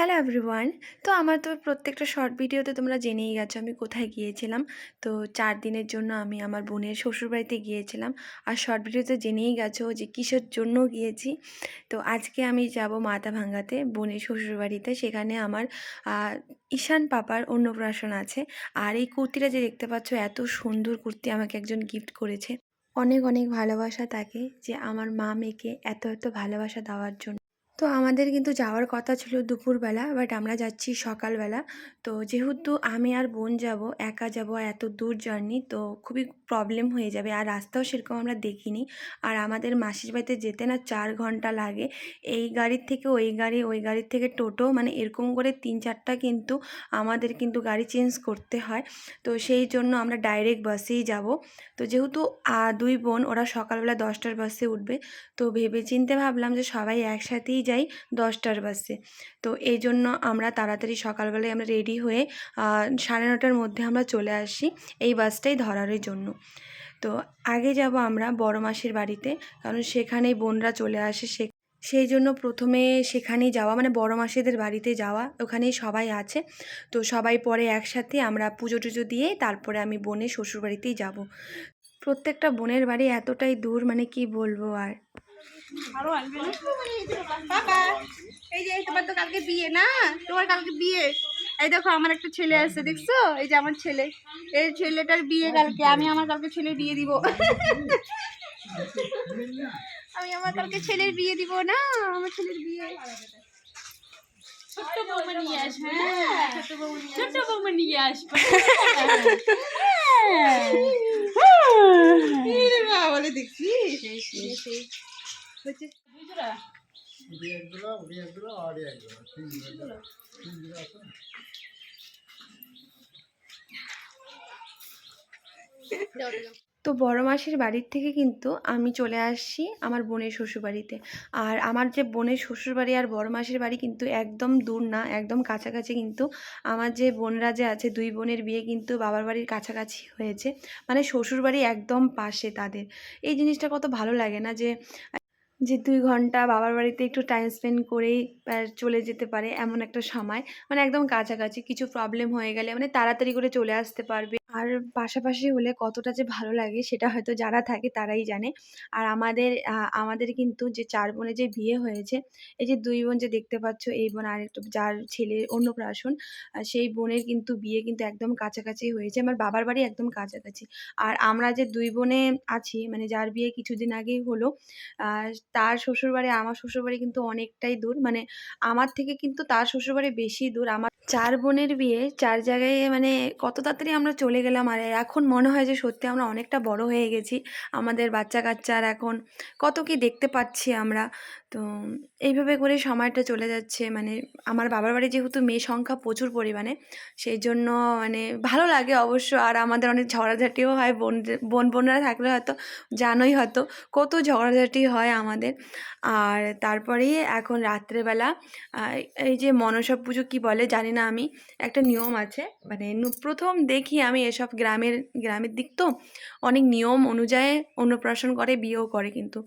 Hello everyone তো আমার তো প্রত্যেকটা শর্ট ভিডিওতে তোমরা জেনেই গেছো আমি কোথায় গিয়েছিলাম। তো চার দিনের জন্য আমি আমার বোনের শ্বশুরবাড়িতে গিয়েছিলাম। আর শর্ট ভিডিওতে জেনেই গেছো যে কিসের জন্য গিয়েছি। তো আজকে আমি যাব মাথা ভাঙ্গাতে বোনের শ্বশুরবাড়িতে। সেখানে আমার ঈশান পাপার অন্নপ্রাশন আছে। আর এই কুর্তিটা যে দেখতে পাচ্ছ এত সুন্দর কুর্তি আমাকে একজন গিফট করেছে। অনেক অনেক ভালোবাসা তাকে যে আমার মা মেয়েকে এত এত ভালোবাসা দেওয়ার জন্য। তো আমাদের কিন্তু যাওয়ার কথা ছিল দুপুরবেলা বাট আমরা যাচ্ছি সকালবেলা। তো যেহেতু আমি আর বোন যাব, একা যাব এত দূর জার্নি তো খুবই প্রবলেম হয়ে যাবে। আর রাস্তাও সেরকম আমরা দেখিনি। আর আমাদের মাসির বাড়িতে যেতে না চার ঘণ্টা লাগে। এই গাড়ির থেকে ওই গাড়ি, ওই গাড়ির থেকে টোটো মানে এরকম করে তিন চারটা কিন্তু আমাদের কিন্তু গাড়ি চেঞ্জ করতে হয়। তো সেই জন্য আমরা ডাইরেক্ট বাসেই যাব। তো যেহেতু দুই বোন, ওরা সকালবেলা দশটার বাসে উঠবে, তো ভেবে চিন্তে ভাবলাম যে সবাই একসাথেই যাই দশটার বাসে। তো এই জন্য আমরা তাড়াতাড়ি সকালবেলায় আমরা রেডি হয়ে সাড়ে নটার মধ্যে আমরা চলে আসি এই বাসটাই ধরার জন্য। তো আগে যাব আমরা বড় মাসির বাড়িতে, কারণ সেখানেই বোনরা চলে আসে সে, সেই জন্য প্রথমে সেখানেই যাওয়া মানে বড় মাসিদের বাড়িতে যাওয়া, ওখানেই সবাই আছে। তো সবাই পরে একসাথে আমরা পুজো টুজো দিয়ে তারপরে আমি বোনের শ্বশুরবাড়িতেই যাব। প্রত্যেকটা বোনের বাড়ি এতটাই দূর মানে কি বলব আর? আরও আনবে বাবা এই যে তোমার তো কালকে বিয়ে না? তোমার কালকে বিয়ে? এই দেখো আমার একটা ছেলে দেখছ? এই যে আমার ছেলে। এই ছেলেটার বিয়ে কালকে আমি আমার কালকে ছেলের বিয়ে দিব। আমি আমার কালকে ছেলের বিয়ে দিব না আমার ছেলের বিয়ে। ছোট্ট বৌমা নিয়ে আসবে ছোট্ট বৌমা নিয়ে আসবে বলে দেখছি তো বড় মাসির বাড়ির থেকে কিন্তু আমি চলে আসছি আমার বোনের শ্বশুরবাড়িতে। আর আমার যে বোনের শ্বশুরবাড়ি আর বড় মাসির বাড়ি কিন্তু একদম দূর না একদম কাছাকাছি কিন্তু। আমার যে বোনরা যে আছে দুই বোনের বিয়ে কিন্তু বাবার বাড়ির কাছাকাছি হয়েছে। মানে শ্বশুরবাড়ি একদম পাশে তাদের। এই জিনিসটা কত ভালো লাগে না যে যে দুই ঘণ্টা বাবার বাড়িতে একটু টাইম স্পেন্ড করেই চলে যেতে পারে এমন একটা সময়। মানে একদম কাছাকাছি, কিছু প্রবলেম হয়ে গেলে মানে তাড়াতাড়ি করে চলে আসতে পারবে। আর পাশাপাশি হলে কতটা যে ভালো লাগে সেটা হয়তো যারা থাকে, তারাই জানে। আর আমাদের আমাদের কিন্তু যে চার বোনে যে বিয়ে হয়েছে, এই যে দুই বোন যে দেখতে পাচ্ছ, এই বোন আর একটু যার ছেলের অন্নপ্রাশন সেই বোনের কিন্তু বিয়ে কিন্তু একদম কাছাকাছি হয়েছে। আমার বাবার বাড়ি একদম কাছাকাছি। আর আমরা যে দুই বোনে আছি মানে যার বিয়ে কিছুদিন আগেই হলো তার শ্বশুরবাড়ি, আমার শ্বশুরবাড়ি কিন্তু অনেকটাই দূর। মানে আমার থেকে কিন্তু তার শ্বশুরবাড়ি বেশি দূর। আমার চার বোনের বিয়ে চার জায়গায় মানে কত তাড়াতাড়ি আমরা চলে গেলাম আর এখন মনে হয় যে সত্যি আমরা অনেকটা বড় হয়ে গেছি। আমাদের বাচ্চা কাচ্চার এখন কত কি দেখতে পাচ্ছি আমরা। তো এইভাবে করে সময়টা চলে যাচ্ছে। মানে আমার বাবার বাড়ি যেহেতু মেয়ে সংখ্যা প্রচুর পরিমাণে সেই জন্য মানে ভালো লাগে অবশ্য। আর আমাদের অনেক ঝগড়াঝাটিও হয়, বোন বোন বোনরা থাকলে হয়তো জানোই হয়তো কত ঝগড়াঝাটি হয় আমাদের। আর তারপরেই এখন রাত্রেবেলা এই যে মনসা পুজো কি বলে জানি না আমি, একটা নিয়ম আছে। মানে প্রথম দেখি আমি এসব গ্রামের গ্রামের দিক তো অনেক নিয়ম অনুযায়ী অন্নপ্রাশন করে, বিয়েও করে কিন্তু।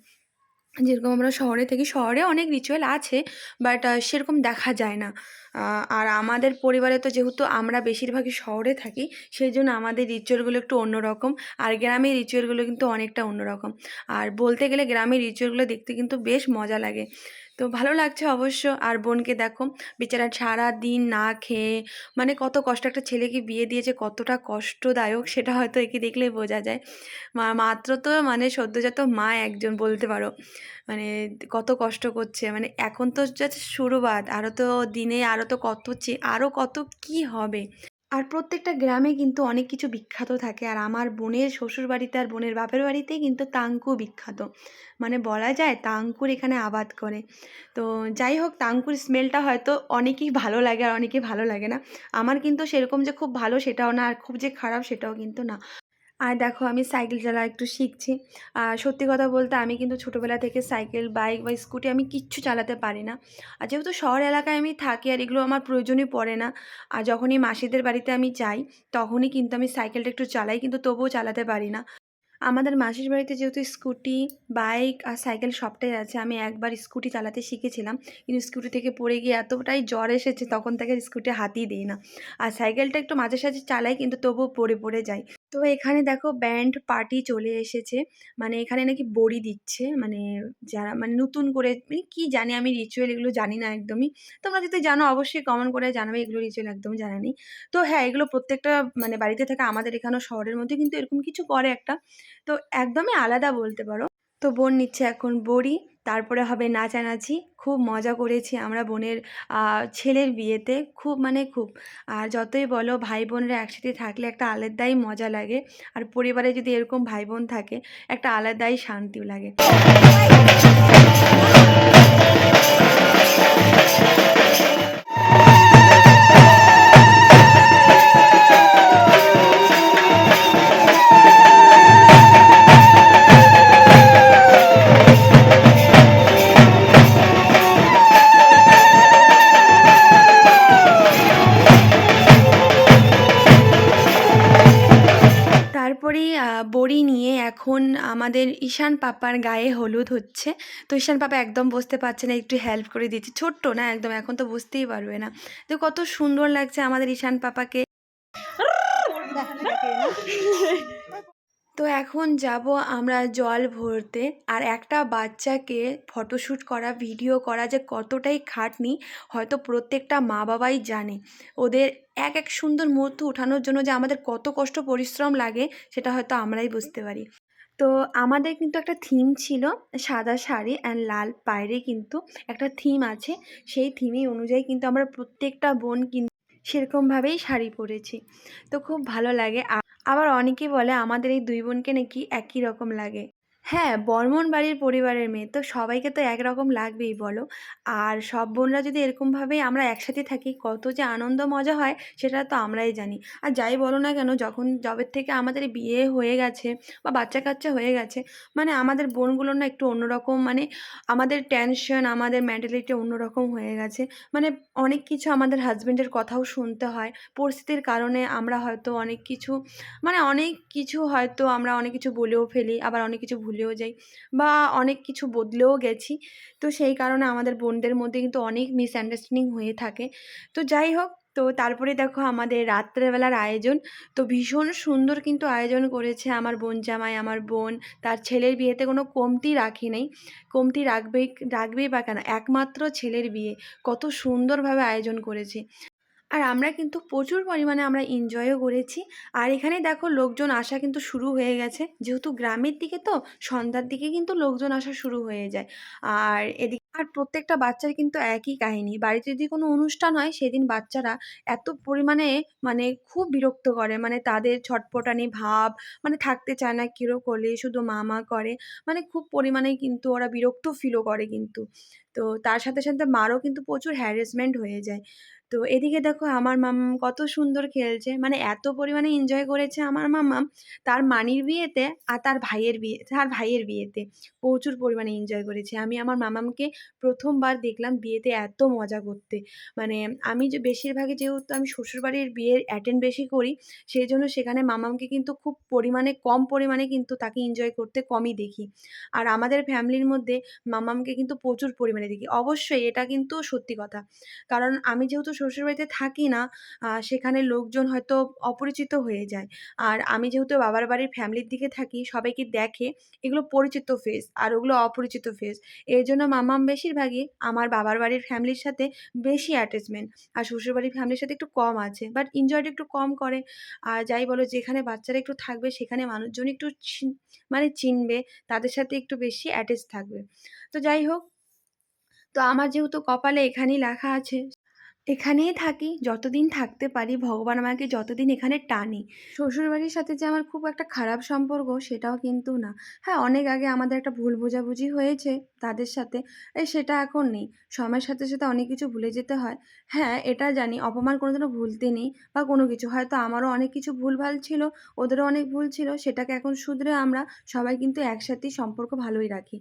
যেরকম আমরা শহরে থাকি, শহরে অনেক রিচুয়াল আছে বাট সেরকম দেখা যায় না। আর আমাদের পরিবারে তো যেহেতু আমরা বেশিরভাগই শহরে থাকি, সেই জন্য আমাদের রিচুয়ালগুলো একটু অন্যরকম, আর গ্রামের রিচুয়ালগুলো কিন্তু অনেকটা অন্যরকম। আর বলতে গেলে গ্রামের রিচুয়ালগুলো দেখতে কিন্তু বেশ মজা লাগে। তো ভালো লাগছে অবশ্য। আর বোনকে দেখো, বেচারা সারা দিন না খেয়ে মানে কত কষ্ট, একটা ছেলেকে বিয়ে দিয়েছে, কতটা কষ্টদায়ক সেটা হয়তো একে দেখলেই বোঝা যায়। মা, মাত্র তো মানে সদ্যজাত মা একজন বলতে পারো। মানে কত কষ্ট করছে মানে এখন তো জাস্ট শুরুবাত আরও তো দিনে আরও তো কত আরও কত কি হবে? আর প্রত্যেকটা গ্রামে কিন্তু অনেক কিছু বিখ্যাত থাকে। আর আমার বোনের শ্বশুর বাড়িতে আর বোনের বাপের বাড়িতেই কিন্তু তাঙ্কু বিখ্যাত। মানে বলা যায় তাঙ্কুর এখানে আবাদ করে। তো যাই হোক, তাঙ্কুর স্মেলটা হয়তো অনেকেই ভালো লাগে আর অনেকেই ভালো লাগে না। আমার কিন্তু সেরকম যে খুব ভালো সেটাও না, আর খুব যে খারাপ সেটাও কিন্তু না। আর দেখো আমি সাইকেল চালা একটু শিখছি। আর সত্যি কথা বলতে আমি কিন্তু ছোটোবেলা থেকে সাইকেল, বাইক বা স্কুটি আমি কিচ্ছু চালাতে পারি না। আর যেহেতু শহর এলাকায় আমি থাকি আর এগুলো আমার প্রয়োজনই পড়ে না, আর যখনই মাসিদের বাড়িতে আমি যাই, তখনই কিন্তু আমি সাইকেলটা একটু চালাই, কিন্তু তবুও চালাতে পারি না। আমাদের মাসির বাড়িতে যেহেতু স্কুটি, বাইক আর সাইকেল সবটাই আছে, আমি একবার স্কুটি চালাতে শিখেছিলাম, কিন্তু স্কুটি থেকে পড়ে গিয়ে এতটাই জ্বর এসেছে, তখন থেকে স্কুটি হাতই দিই না। আর সাইকেলটা একটু মাঝে সাঝে চালাই, কিন্তু তবুও পড়ে পড়ে যাই। তো এখানে দেখো ব্যান্ড পার্টি চলে এসেছে। মানে এখানে নাকি বড়ি দিচ্ছে। মানে যারা মানে নতুন করে মানে কী জানি আমি রিচুয়াল এগুলো জানি না একদমই। তোমরা যদি জানো অবশ্যই কমেন্ট করে জানাবে, এগুলো রিচুয়াল একদম জানা নেই। তো হ্যাঁ এগুলো প্রত্যেকটা মানে বাড়িতে থাকা আমাদের এখানেও শহরের মধ্যে কিন্তু এরকম কিছু করে একটা। তো একদমই আলাদা বলতে পারো। তো বোন নিচ্ছে এখন বড়ি। তারপরে হবে নাচানাচি। খুব মজা করেছি আমরা বোনের ছেলের বিয়েতে। খুব মানে খুব। আর যতই বলো ভাই বোনরা একসাথে থাকলে একটা আলাদাই মজা লাগে। আর পরিবারে যদি এরকম ভাই বোন থাকে, একটা আলাদাই শান্তিও লাগে। এখন আমাদের ঈশান পাপার গায়ে হলুদ হচ্ছে। তো ঈশান পাপা একদম বসতে পারছে না, একটু হেল্প করে দিচ্ছি। ছোট্ট না একদম, এখন তো বুঝতেই পারবে না। তো কত সুন্দর লাগছে আমাদের ঈশান পাপাকে। তো এখন যাব আমরা জল ভরতে। আর একটা বাচ্চাকে ফটোশ্যুট করা ভিডিও করা যে কতটাই খাটনি, হয়তো প্রত্যেকটা মা বাবাই জানে। ওদের এক এক সুন্দর মুহূর্ত উঠানোর জন্য যে আমাদের কত কষ্ট, পরিশ্রম লাগে, সেটা হয়তো আমরাই বুঝতে পারি। তো আমাদের কিন্তু একটা থিম ছিল সাদা শাড়ি অ্যান্ড লাল পায়রে কিন্তু একটা থিম আছে। সেই থিমই অনুযায়ী কিন্তু আমরা প্রত্যেকটা বোন কিন্তু সেরকমভাবেই শাড়ি পরেছি। তো খুব ভালো লাগে। আবার অনেকে বলে আমাদের এই দুই বোনকে নাকি একই রকম লাগে। হ্যাঁ বর্মন বাড়ির পরিবারের মেয়ে। তো সবাইকে তো একরকম লাগবেই, বলো। আর সব বোনরা যদি এরকমভাবেই আমরা একসাথে থাকি, কত যে আনন্দ মজা হয়, সেটা তো আমরাই জানি। আর যাই বলো না কেন, যখন জবের থেকে আমাদের বিয়ে হয়ে গেছে বা বাচ্চা কাচ্চা হয়ে গেছে মানে আমাদের বোনগুলো না একটু অন্যরকম মানে আমাদের টেনশন আমাদের মেন্টালিটি অন্যরকম হয়ে গেছে। মানে অনেক কিছু আমাদের হাজব্যান্ডের কথাও শুনতে হয়। পরিস্থিতির কারণে আমরা হয়তো অনেক কিছু মানে অনেক কিছু হয়তো আমরা অনেক কিছু বলেও ফেলি, আবার অনেক কিছু ভুলেও যাই বা অনেক কিছু বদলেও গেছি। তো সেই কারণে আমাদের বোনদের মধ্যে কিন্তু অনেক মিসআন্ডারস্ট্যান্ডিং হয়ে থাকে। তো যাই হোক, তো তারপরে দেখো আমাদের রাত্রেবেলার আয়োজন। তো ভীষণ সুন্দর কিন্তু আয়োজন করেছে আমার বোন জামাই আমার বোন। তার ছেলের বিয়েতে কোনো কমতি রাখি নাই। কমতি রাখবেই রাখবেই বা কেন? একমাত্র ছেলের বিয়ে। কত সুন্দরভাবে আয়োজন করেছে। আর আমরা কিন্তু প্রচুর পরিমাণে আমরা এনজয়ও করেছি। আর এখানে দেখো লোকজন আসা কিন্তু শুরু হয়ে গেছে। যেহেতু গ্রামের দিকে তো, সন্ধ্যার দিকে কিন্তু লোকজন আসা শুরু হয়ে যায়। আর এদিকে আর প্রত্যেকটা বাচ্চার কিন্তু একই কাহিনী। বাড়িতে যদি কোনো অনুষ্ঠান হয়, সেদিন বাচ্চারা এত পরিমাণে মানে খুব বিরক্ত করে। মানে তাদের ছটপটানি ভাব মানে থাকতে চায় না কিরো করলে, শুধু মা মা করে। মানে খুব পরিমাণে কিন্তু ওরা বিরক্ত ফিলও করে কিন্তু। তো তার সাথে সাথে মারও কিন্তু প্রচুর হ্যারাসমেন্ট হয়ে যায়। তো এদিকে দেখো আমার মাম্মাম কত সুন্দর খেলছে। মানে এত পরিমাণে এনজয় করেছে আমার মাম্মাম তার মানির বিয়েতে আর তার ভাইয়ের বিয়ে, তার ভাইয়ের বিয়েতে। প্রচুর পরিমাণে এনজয় করেছে। আমি আমার মামামকে প্রথমবার দেখলাম বিয়েতে এত মজা করতে। মানে আমি যে বেশিরভাগই যেহেতু আমি শ্বশুরবাড়ির বিয়ের অ্যাটেন্ড বেশি করি, সেই জন্য সেখানে মামামকে কিন্তু খুব পরিমাণে, কম পরিমাণে কিন্তু তাকে এনজয় করতে কমই দেখি। আর আমাদের ফ্যামিলির মধ্যে মামামকে কিন্তু প্রচুর পরিমাণে দেখি। অবশ্যই এটা কিন্তু সত্যি কথা। কারণ আমি যেহেতু শ্বশুরবাড়িতে থাকি না সেখানে লোকজন হয়তো অপরিচিত হয়ে যায়। আর আমি যেহেতু বাবার বাড়ির ফ্যামিলির দিকে থাকি, সবাইকে দেখে এগুলো পরিচিত ফেস আর ওগুলো অপরিচিত ফেস এর জন্য মামাম বেশিরভাগই আমার বাবার বাড়ির ফ্যামিলির সাথে বেশি অ্যাটাচমেন্ট আর শ্বশুরবাড়ির ফ্যামিলির সাথে একটু কম আছে বাট এনজয়টা একটু কম করে। আর যাই বলো, যেখানে বাচ্চারা একটু থাকবে, সেখানে মানুষজন একটু মানে চিনবে, তাদের সাথে একটু বেশি অ্যাটাচ থাকবে। তো যাই হোক, তো আমার যেহেতু কপালে এখানেই লেখা আছে এখানেই থাকি, যতদিন থাকতে পারি, ভগবান আমাকে যতদিন এখানে টানে। শ্বশুরবাড়ির সাথে যে আমার খুব একটা খারাপ সম্পর্ক, সেটাও কিন্তু না। হ্যাঁ অনেক আগে আমাদের একটা ভুল বোঝাবুঝি হয়েছে তাদের সাথে এই সেটা এখন নেই। সময়ের সাথে সাথে অনেক কিছু ভুলে যেতে হয়। হ্যাঁ এটা জানি, অপমান কোনোদিনও ভুলতে নেই বা কোনো কিছু। হয়তো আমারও অনেক কিছু ভুলভাল ছিল, ওদেরও অনেক ভুল ছিল, সেটাকে এখন শুধরে আমরা সবাই কিন্তু একসাথেই সম্পর্ক ভালোই রাখি।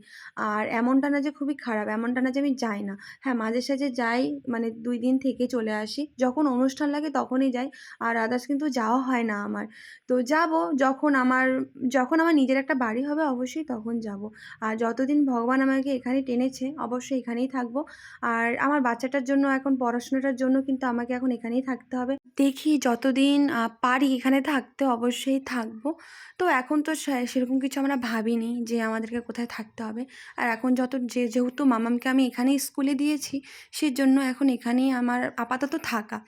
আর এমনটা না যে খুবই খারাপ, এমনটা না যে আমি যাই না। হ্যাঁ মাঝে সাঝে যাই মানে দুই দিন থেকে থেকে চলে আসি। যখন অনুষ্ঠান লাগে তখনই যাই। আর আদার্স কিন্তু যাওয়া হয় না আমার। তো যাব যখন আমার যখন আমার নিজের একটা বাড়ি হবে অবশ্যই তখন যাব। আর যতদিন ভগবান আমাকে এখানে টেনেছে অবশ্যই এখানেই থাকব। আর আমার বাচ্চাটার জন্য এখন, পড়াশোনাটার জন্য কিন্তু আমাকে এখন এখানেই থাকতে হবে। দেখি যতদিন পারি এখানে থাকতে অবশ্যই থাকব। তো এখন তো সেরকম কিছু আমরা ভাবিনি যে আমাদেরকে কোথায় থাকতে হবে। আর এখন যত, যে, যেহেতু মামামকে আমি এখানেই স্কুলে দিয়েছি, সেজন্য এখন এখানেই আমার আপাতত থাকা।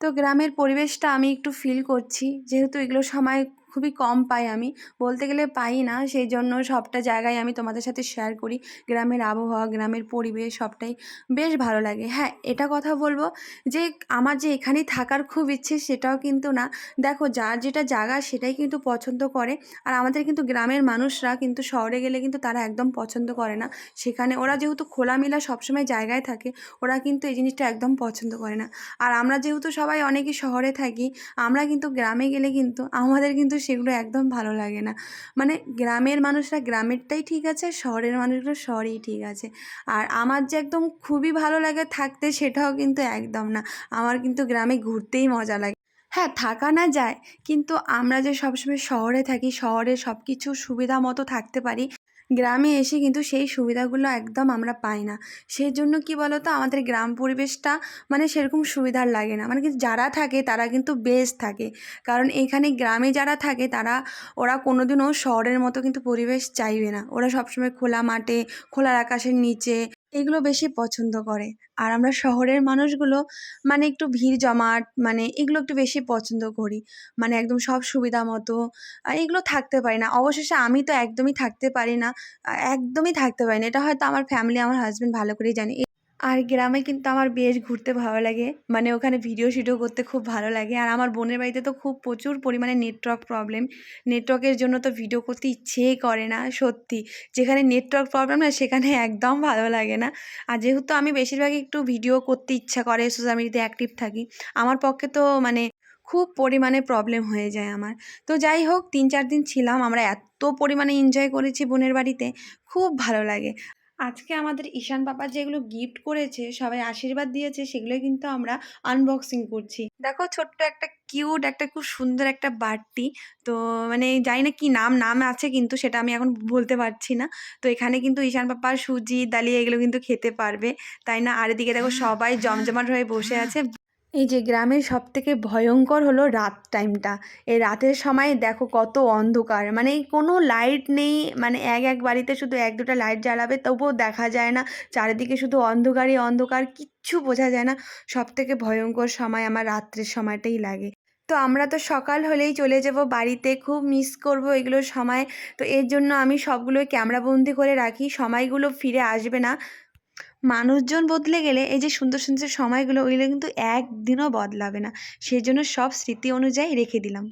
তো গ্রামের পরিবেশটা আমি একটু ফিল করছি যেহেতু এগুলো সময় খুবই কম পাই আমি। বলতে গেলে পাই না সেই জন্য সবটা জায়গায় আমি তোমাদের সাথে শেয়ার করি। গ্রামের আবহাওয়া, গ্রামের পরিবেশ, সবটাই বেশ ভালো লাগে। হ্যাঁ এটা কথা বলব যে আমার যে এখানেই থাকার খুব ইচ্ছে সেটাও কিন্তু না। দেখো, যার যেটা জায়গা সেটাই কিন্তু পছন্দ করে। আর আমাদের কিন্তু গ্রামের মানুষরা কিন্তু শহরে গেলে কিন্তু তারা একদম পছন্দ করে না। সেখানে ওরা যেহেতু খোলামেলা সবসময় জায়গায় থাকে, ওরা কিন্তু এই জিনিসটা একদম পছন্দ করে না। আর আমরা যেহেতু সবাই অনেকে শহরে থাকি, আমরা কিন্তু গ্রামে গেলে কিন্তু আমাদের কিন্তু সেগুলো একদম ভালো লাগে না। মানে গ্রামের মানুষরা গ্রামেরটাই ঠিক আছে, শহরের মানুষগুলো শহরেই ঠিক আছে। আর আমার যে একদম খুবই ভালো লাগে থাকতে সেটাও কিন্তু একদম না। আমার কিন্তু গ্রামে ঘুরতেই মজা লাগে। হ্যাঁ থাকা না যায়, কিন্তু আমরা যে সবসময় শহরে থাকি, শহরে সব কিছু সুবিধা মতো থাকতে পারি গ্রামে এসে কিন্তু সেই সুবিধাগুলো একদম আমরা পাই না। সেই জন্য কি বলতো? আমাদের গ্রাম পরিবেশটা মানে সেরকম সুবিধার লাগে না। মানে কিন্তু যারা থাকে তারা কিন্তু বেশ থাকে। কারণ এখানে গ্রামে যারা থাকে তারা, ওরা কোনোদিনও শহরের মতো কিন্তু পরিবেশ চাইবে না। ওরা সবসময় খোলা মাঠে খোলা আকাশের নিচে এগুলো বেশি পছন্দ করে। আর আমরা শহরের মানুষগুলো মানে একটু ভিড় জমাট মানে এগুলো একটু বেশি পছন্দ করি। মানে একদম সব সুবিধা মতো এগুলো থাকতে পারি না। অবশেষে আমি তো একদমই থাকতে পারি না একদমই থাকতে পারি না। এটা হয়তো আমার ফ্যামিলি আমার হাজব্যান্ড ভালো করেই জানে। আর গ্রামে কিন্তু আমার বেশ ঘুরতে ভালো লাগে। মানে ওখানে ভিডিও শিডিও করতে খুব ভালো লাগে। আর আমার বোনের বাড়িতে তো খুব প্রচুর পরিমাণে নেটওয়ার্ক প্রবলেম নেটওয়ার্কের জন্য তো ভিডিও করতে ইচ্ছেই করে না, সত্যি। যেখানে নেটওয়ার্ক প্রবলেম না, সেখানে একদম ভালো লাগে না। আর যেহেতু আমি বেশিরভাগই একটু ভিডিও করতে ইচ্ছা করে সোশ্যাল মিডিয়াতে অ্যাক্টিভ থাকি, আমার পক্ষে তো মানে খুব পরিমাণে প্রবলেম হয়ে যায় আমার। তো যাই হোক, তিন চার দিন ছিলাম, আমরা এত পরিমাণে এনজয় করেছি বোনের বাড়িতে, খুব ভালো লাগে। আজকে আমাদের ঈশান পাপা যেগুলো গিফট করেছে, সবাই আশীর্বাদ দিয়েছে সেগুলো কিন্তু আমরা আনবক্সিং করছি। দেখো ছোট্ট একটা কিউট একটা খুব সুন্দর একটা বাটি তো মানে জানি না কি নাম নাম আছে কিন্তু সেটা আমি এখন বলতে পারছি না। তো এখানে কিন্তু ঈশান পাপা, সুজি ডালিয়া এগুলো কিন্তু খেতে পারবে। তাই না? আর এদিকে দেখো সবাই জমজমাট হয়ে বসে আছে। এই যে গ্রামের সব থেকে ভয়ঙ্কর হলো রাত টাইমটা। এই রাতের সময় দেখো কত অন্ধকার। মানে কোনো লাইট নেই মানে এক এক বাড়িতে শুধু এক দুটো লাইট জ্বালাবে, তবুও দেখা যায় না। চারিদিকে শুধু অন্ধকারই অন্ধকার, কিচ্ছু বোঝা যায় না। সব থেকে ভয়ঙ্কর সময় আমার রাত্রের সময়টাই লাগে। তো আমরা তো সকাল হলেই চলে যাব বাড়িতে, খুব মিস করব এগুলো সময়। তো এর জন্য আমি সবগুলোই ক্যামেরাবন্দি করে রাখি, সময়গুলো ফিরে আসবে না। মানুষজন বদলে গেলে এই যে সুন্দর সুন্দর সময়গুলো, ওইগুলো কিন্তু একদিনও বদলাবে না। সেই জন্য সব স্মৃতি অনুযায়ী রেখে দিলাম।